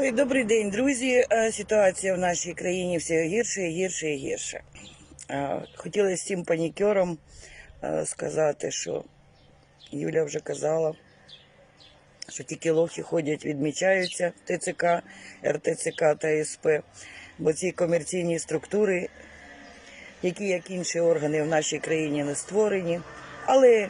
Ой, добрий день, друзі. Е, Ситуація в нашій країні все гірше і гірше і гірше. Е, Хотіла всім панікерам е, сказати, що Юля вже казала, що тільки лохи ходять, відмічаються ТЦК, РТЦК та СП, бо ці комерційні структури, які як інші органи в нашій країні не створені. Але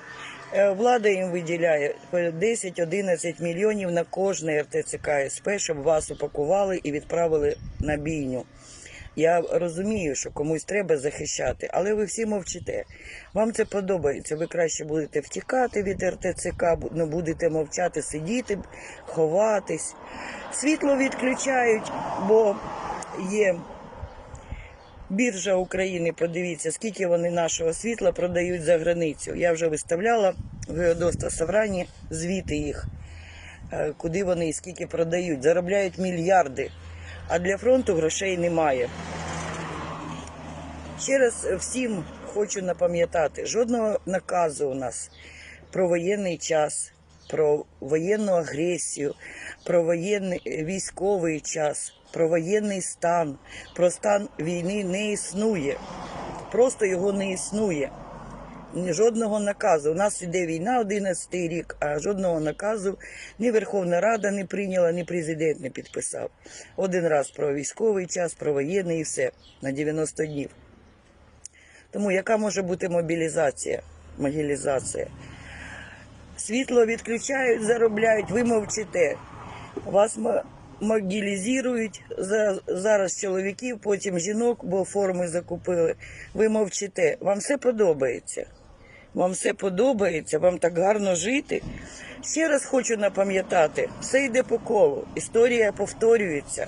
влада їм виділяє 10-11 мільйонів на кожне РТЦК СП, щоб вас упакували і відправили на бійню. Я розумію, що комусь треба захищати, але ви всі мовчите. Вам це подобається. Ви краще будете втікати від РТЦК, бу- ну, будете мовчати, сидіти, ховатись. Світло відключають, бо є біржа України. Подивіться, скільки вони нашого світла продають за границю. Я вже виставляла в Геодоста Саврані звіти їх, е, куди вони і скільки продають. Заробляють мільярди, а для фронту грошей немає. Ще раз всім хочу напам'ятати: жодного наказу у нас про воєнний час, про воєнну агресію, про воєнний е, військовий час, про воєнний стан, про стан війни не існує. Просто його не існує. Жодного наказу. У нас іде війна 11 рік, а жодного наказу ні Верховна Рада не прийняла, ні президент не підписав. Один раз про військовий час, про воєнний і все на 90 днів. Тому яка може бути мобілізація? Могілізація? Світло відключають, заробляють, ви мовчите. Вас мо- мобілізують за- зараз чоловіків, потім жінок, бо форми закупили. Ви мовчите. Вам все подобається. Вам все подобається, вам так гарно жити. Ще раз хочу напам'ятати, все йде по колу. Історія повторюється.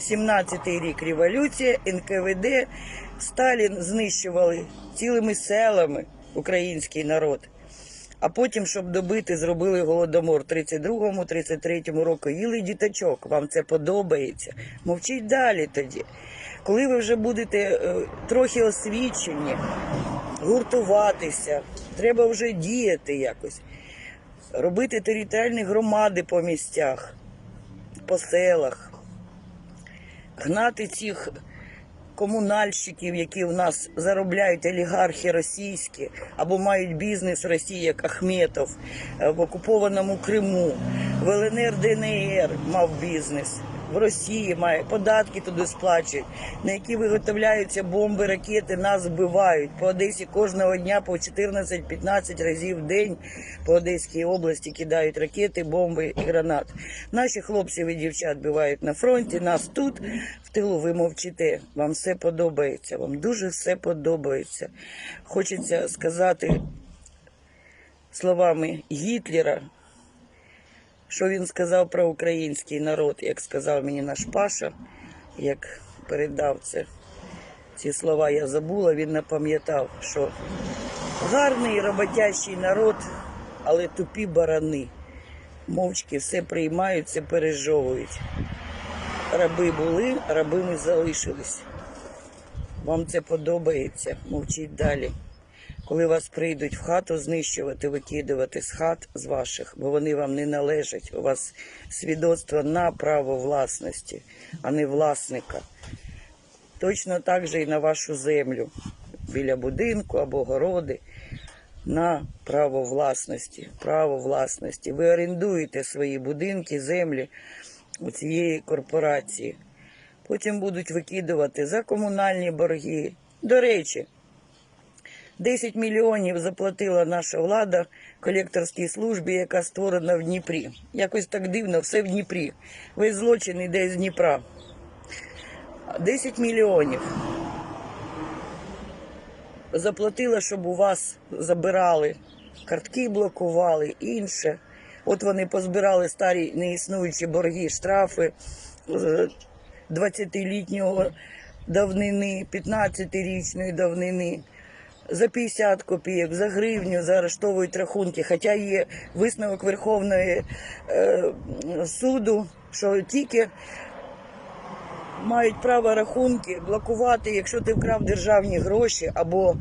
17-й рік революція, НКВД, Сталін знищували цілими селами український народ. А потім, щоб добити, зробили голодомор 32-му, 33-му року. Їли діточок. Вам це подобається. Мовчіть далі тоді. Коли ви вже будете е, трохи освічені, гуртуватися, треба вже діяти якось, робити територіальні громади по місцях, по селах, гнати цих комунальщиків, які в нас заробляють олігархи російські або мають бізнес Росії, як Ахметов е, в окупованому Криму, в ЛНР ДНР мав бізнес. В Росії має податки туди сплачують, на які виготовляються бомби, ракети, нас вбивають. По Одесі кожного дня по 14-15 разів в день по Одеській області кидають ракети, бомби і гранат. Наші хлопців і дівчат бувають на фронті, нас тут в тилу ви мовчите. Вам все подобається, вам дуже все подобається. Хочеться сказати словами Гітлера, що він сказав про український народ, як сказав мені наш Паша, як передав це. Ці слова я забула, він напам'ятав, що гарний роботящий народ, але тупі барани. Мовчки все приймають, все пережовують. Раби були, рабими залишились. Вам це подобається, мовчіть далі. Коли вас прийдуть в хату знищувати, викидувати з хат з ваших, бо вони вам не належать. У вас свідоцтво на право власності, а не власника. Точно так же і на вашу землю біля будинку або городи на право власності. Право власності. Ви орендуєте свої будинки, землі у цієї корпорації. Потім будуть викидувати за комунальні борги. До речі, 10 мільйонів заплатила наша влада колекторській службі, яка створена в Дніпрі. Якось так дивно, все в Дніпрі. Весь злочин йде з Дніпра. 10 мільйонів. Заплатила, щоб у вас забирали, картки блокували, інше. От вони позбирали старі неіснуючі борги, штрафи 20-літнього давнини, 15-річної давнини. За 50 копійок, за гривню заарештовують рахунки. Хоча є висновок Верховної е, суду, що тільки мають право рахунки блокувати, якщо ти вкрав державні гроші або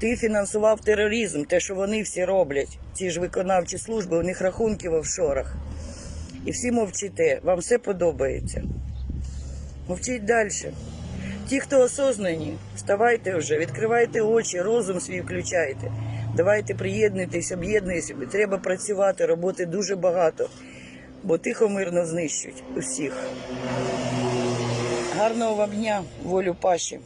ти фінансував тероризм, те, що вони всі роблять. Ці ж виконавчі служби, у них рахунки в офшорах. І всі мовчите. Вам все подобається. Мовчіть далі. Ті, хто осознані, вставайте вже, відкривайте очі, розум свій включайте. Давайте приєднуйтесь, об'єднуйтесь. Треба працювати, роботи дуже багато, бо тихо мирно знищують усіх. Гарного вам дня, волю Паші.